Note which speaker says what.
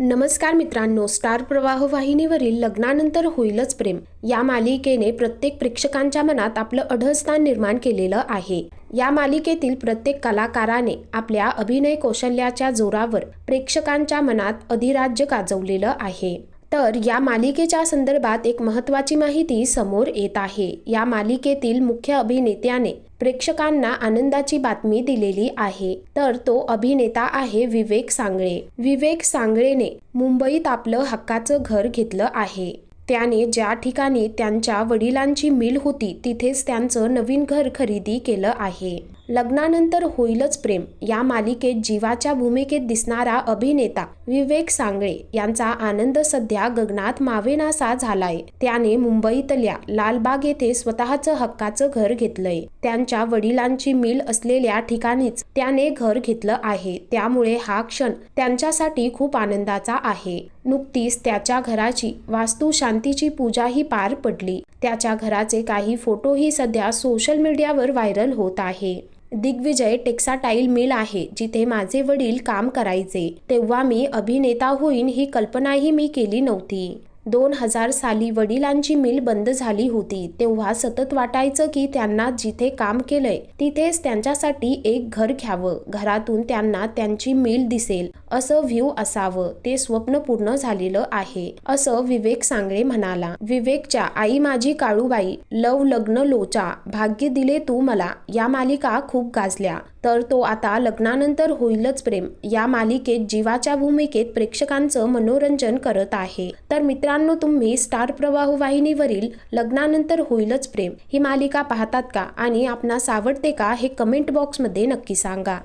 Speaker 1: नमस्कार मित्रांनो स्टार प्रवाह वाहिनीवरील लग्नानंतर होईलच प्रेम. या मालिकेने प्रत्येक प्रेक्षकांच्या मनात आपलं अढस्थान निर्माण केलेलं आहे. या मालिकेतील प्रत्येक कलाकाराने आपल्या अभिनय कौशल्याच्या जोरावर प्रेक्षकांच्या मनात अधिराज्य गाजवलेलं आहे. तर या मालिकेच्या संदर्भात एक महत्त्वाची माहिती समोर येत आहे. या मालिकेतील मुख्य अभिनेत्याने प्रेक्षकांना आनंदाची बातमी दिलेली आहे. तर तो अभिनेता आहे विवेक सांगळे. विवेक सांगळेने मुंबईत आपलं हक्काचं घर घेतलं आहे. त्याने ज्या ठिकाणी त्यांच्या वडिलांची मिल होती तिथेच त्यांचं नवीन घर खरेदी केलं आहे. लग्नानंतर होईलच प्रेम. या मालिकेत जीवाच्या भूमिकेत दिसणारा अभिनेता विवेक सांगळे यांचा आनंद सध्या गगनात मावेनासा झालाय. त्याने मुंबईतल्या लालबाग येथे स्वतःचं हक्काचं घर घेतलंय. त्यांच्या वडिलांची मिल असलेल्या ठिकाणीच त्याने घर घेतलं आहे. त्यामुळे हा क्षण त्यांच्यासाठी खूप आनंदाचा आहे. नुकतीच त्याच्या घराची वास्तू शांतीची पूजाही पार पडली. त्याच्या घराचे काही फोटोही सध्या सोशल मीडियावर व्हायरल होत आहे. दिग्विजय टेक्साटाईल मिल आहे जिथे माझे वडील काम करायचे. तेव्हा मी अभिनेता होईन ही कल्पनाही मी केली नव्हती. दोन हजार साली वडिलांची मिल बंद झाली होती. तेव्हा सतत वाटायचं की त्यांना जिथे काम केलंय तिथेच त्यांच्यासाठी एक घर घ्यावं. घरातून त्यांना त्यांची मिल दिसेल असं व्ह्यू असावं. ते स्वप्न पूर्ण झालेलं आहे असं विवेक सांगळे म्हणाला. विवेकच्या आई माझी काळूबाई लव लग्न लोचा भाग्य दिले तू मला या मालिका खूप गाजल्या. तर तो आता लग्नानंतर होईलच प्रेम. या मालिकेत जीवाच्या भूमिकेत प्रेक्षकांचं मनोरंजन करत आहे. तर मित्रांनो तुम्ही स्टार प्रवाह वाहिनीवरील लग्नानंतर होईलच प्रेम. ही मालिका पाहतात का आणि आपणास आवडते का हे कमेंट बॉक्समध्ये नक्की सांगा.